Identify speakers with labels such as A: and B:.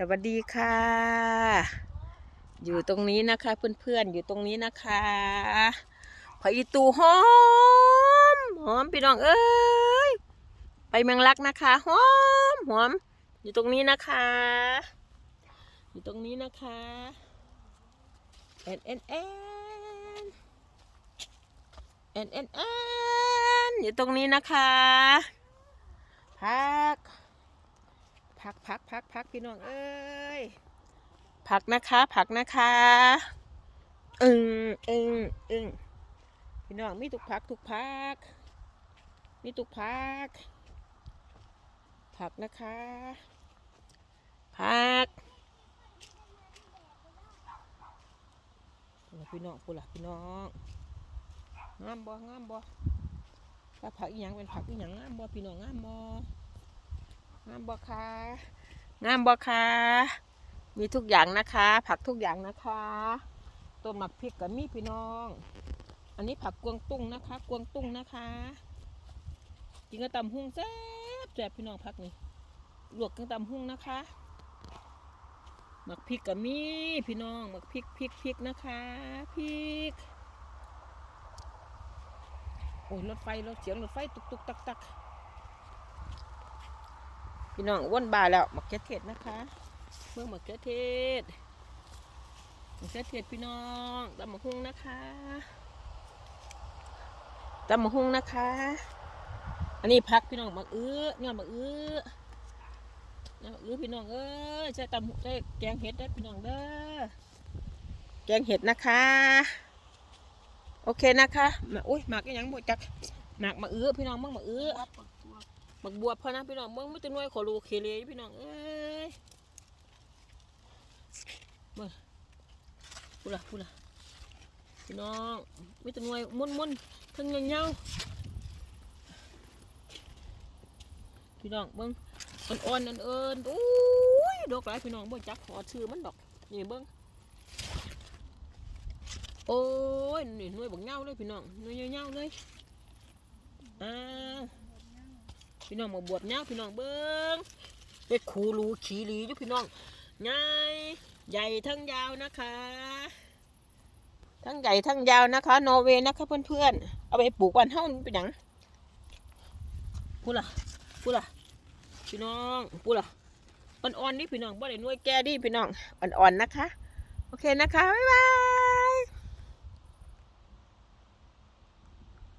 A: สวัสดีค่ะ อยู่ตรงนี้นะคะ เพื่อนๆ อยู่ตรงนี้นะคะพออีตูหอมหอมพี่น้องเอ้ยไปเมืองลักนะคะหอมหอมอยู่ตรงนี้นะคะ อยู่ตรงนี้นะคะเอ็นเอ็นเอ็นเอ็นเอ็นเอ็นอยู่ตรงนี้นะคะพัก พักพักพักพักพี่น้องเอ้ยผักนะคะ ผักนะคะอึงอึงอึงพี่น้องมีทุกพักทุกพักมีทุกพักผักนะคะผักพูดล่ะพี่น้องพูดล่ะพี่น้องงามบ่งามบ่ถ้าผักอีหยังเป็นผักอีหยังงามบ่พี่น้องงามบ่ งามบ่คะงามบ่คะมีทุกอย่างนะคะ ผักทุกอย่างนะคะต้นหมักพริกกับมีพี่น้อง อันนี้ผักกวางตุ้งนะคะ กวางตุ้งนะคะกินกับตำหุ่งแซ่บแซ่บพี่น้องผักนี่ลวกกับตำหุ่งนะคะหมักพริกกับมีพี่น้องหมักพริกพริกพริกนะคะพริกโอ้ยรถไฟรถเสียงรถไฟตุกตุกตักตัก พี่น้องอ้วนบาแล้วมะเขือเทศนะคะเมื่อมะเขือเทศมะเขือเทศพี่น้องตำมะฮุ่งนะคะตำมะฮุ่งนะคะ อันนี้พักพี่น้องมะอื้อยอดมะอื้อยอดมะอื้อพี่น้องเอ้ยใช้ตำใช้แกงเห็ดได้พี่น้องเด้อแกงเห็ดนะคะ โอเคนะคะมาอุ้ยหมากอีหยังหมดจักหมากมะอื้อพี่น้องมั่งมะอื้อ บักบวบพอนะพี่น้องเบิ่งไม่ตัวน้อยขอรูเคเลยพี่น้องเอ้ยเบิ่งพูดละพูดละพี่น้องไม่ตัวน้อยมุนมุนทั้งเงี้ยาวพี่น้องเบิ่งอ่อนๆนั่นเอิญโอ้ยดอกหลายพี่น้องเบิ่งจักขอชื่อมันดอกนี่เบิ่งโอ้ยนี่หน่วยบักเงาเลยพี่น้องหน่วยเงาเลยอ่า พี่น้องมาบวชเนาพี่น้องเบิ้งเป็ดคูรูขีหลีอยู่พี่น้องใหญ่ใหญ่ทั้งยาวนะคะ ทั้งใหญ่ทั้งยาวนะคะ นอร์เวย์นะคะเพื่อนๆเอาไปปลูกวันเท่านี้เป็นหยังพูดล่ะพูดล่ะพี่น้องพูดล่ะอ่อนๆนี่พี่น้องบ่ได้น่วยแก่ดิพี่น้องอ่อนๆนะคะ โอเคนะคะบ๊ายบาย